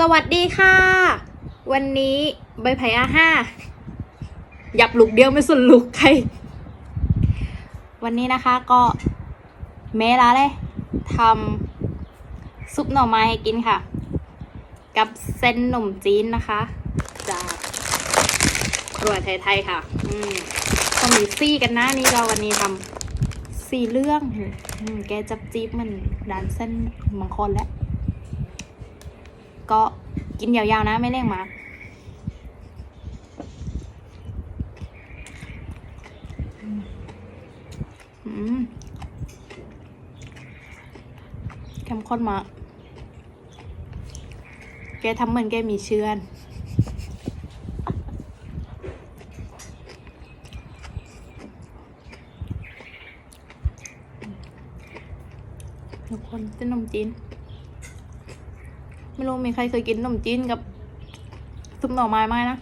สวัสดีค่ะ วันนี้ใบไผ่อาห้าหยับลุกเดียวไม่สนลุกใคร วันนี้นะคะก็เมลาเลยทำซุปหน่อไม้ให้กินค่ะ กับเส้นหนุ่มจีนนะคะ จากครัวไทยๆค่ะ อืมก็มีซี่กันนะนี่เราวันนี้ทำสี่เรื่องอแกจับจี๊บมันร้านเส้นบางคนแล้ว ก็กินยาวๆนะไม่เร่งมา อืมเข้มข้นมากแกทำเหมือนแกมีเชื้อนทุกคนเส้นนมจีน ไม่รู้มีใครเคยกินขนมจีนกับซุปหน่อไม้ไหมนะ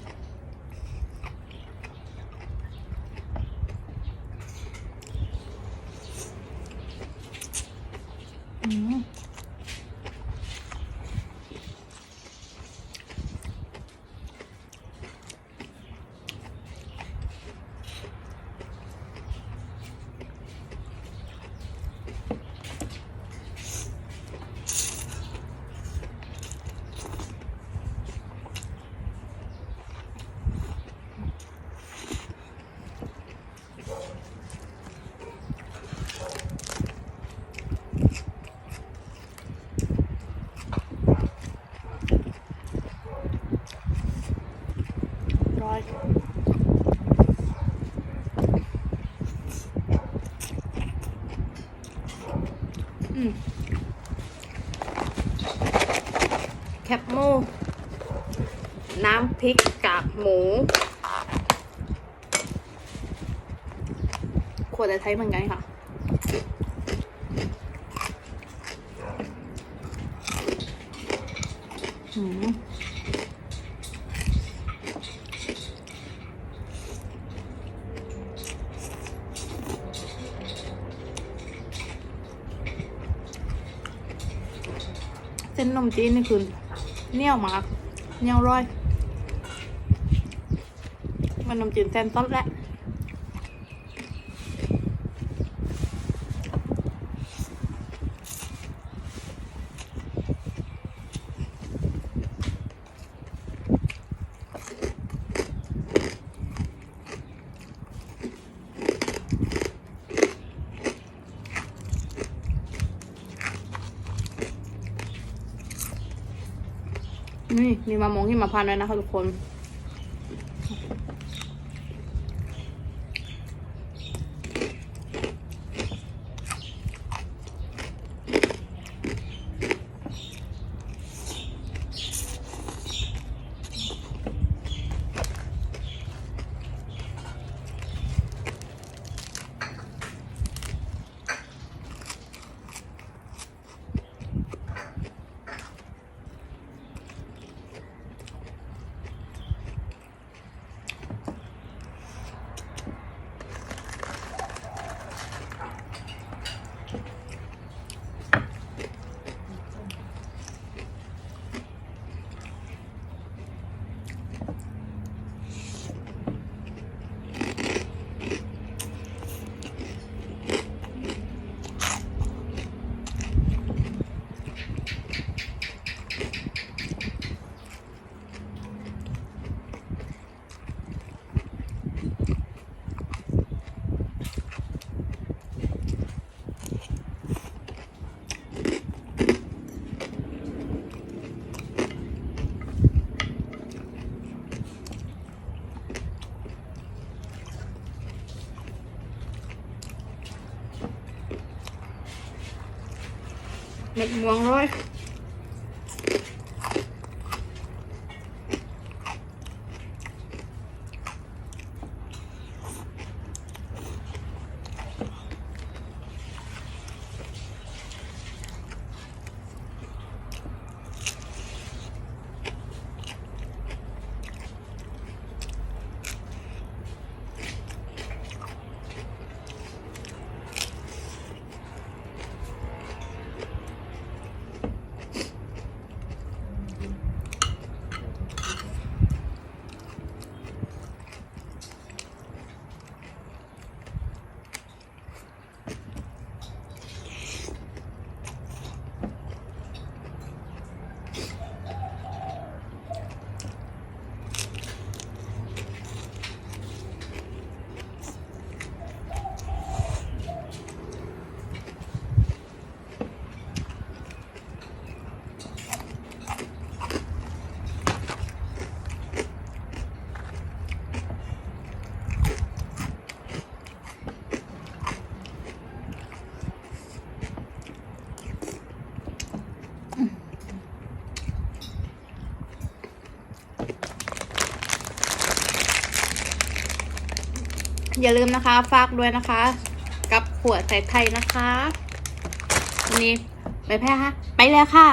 อืมร้อยอืม แคปหมูน้ำพริกกากหมูขวดแต่ไทยเหมือนกันค่ะ อืม เส้นนมจีนนี่คือเหนียวมากเหนียวร่อย มันนมจีนเส้นต้นแหละ นี่มีมะม่วงที่มพานต์ด้วยนะคะทุกคน เม็ด อย่าลืมนะคะฝากด้วยนะคะ กับขวดใส่ไทยนะคะวันนี้ไปแพ้ค่ะ ไปเลยค่ะ